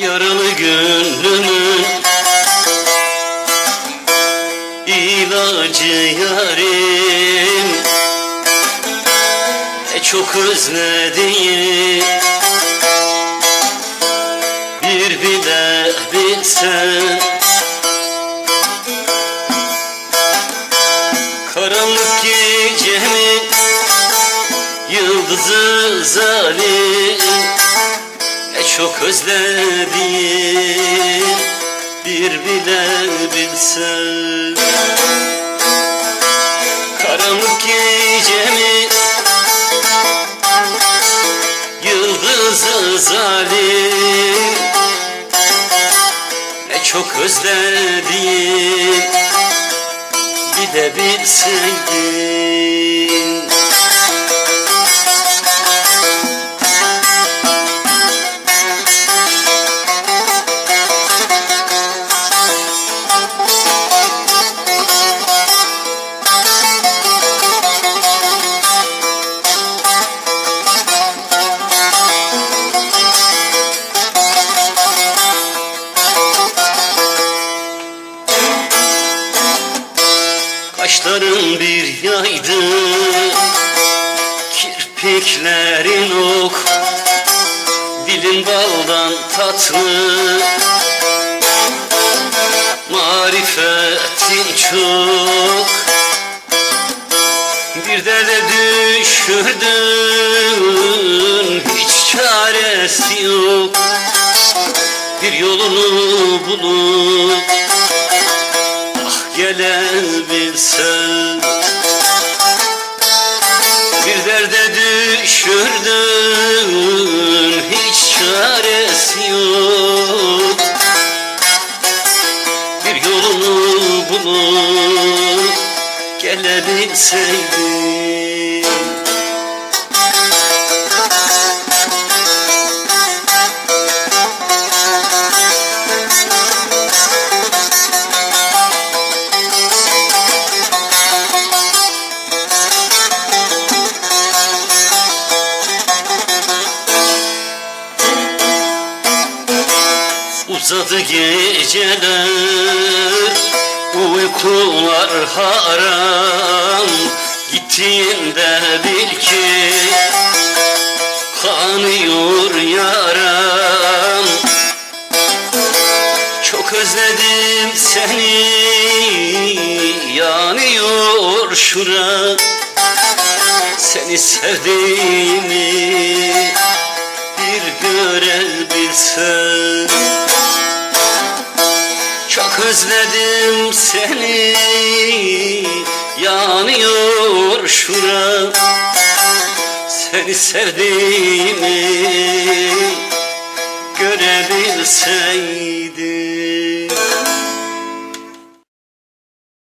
Yaralı gönlümün ilacı yarim. E çok özlediğim. Bir bile bilsen Karanlık gecemin yıldızı zalim çok özledim bir bile bilsen. Karanlık gecemin yıldızı zalim Ne çok özledim bir de bilseydin Kirpiklerin ok Dilin baldan tatlı. Marifetin çok Bir derde düşürdün Hiç çaresi yok. Bir yolunu bulup gelebilsen düşürdün hiç çaresi yok. Bir yolunu bulup gelebilseydin Uzadı geceler Uykular haram. Gittiğinde bil ki Kanıyor yaram. Çok özledim seni Yanıyor şura. Seni sevdiğimi Bir görebilsen çok özledim seni Yanıyor şuram Seni sevdiğimi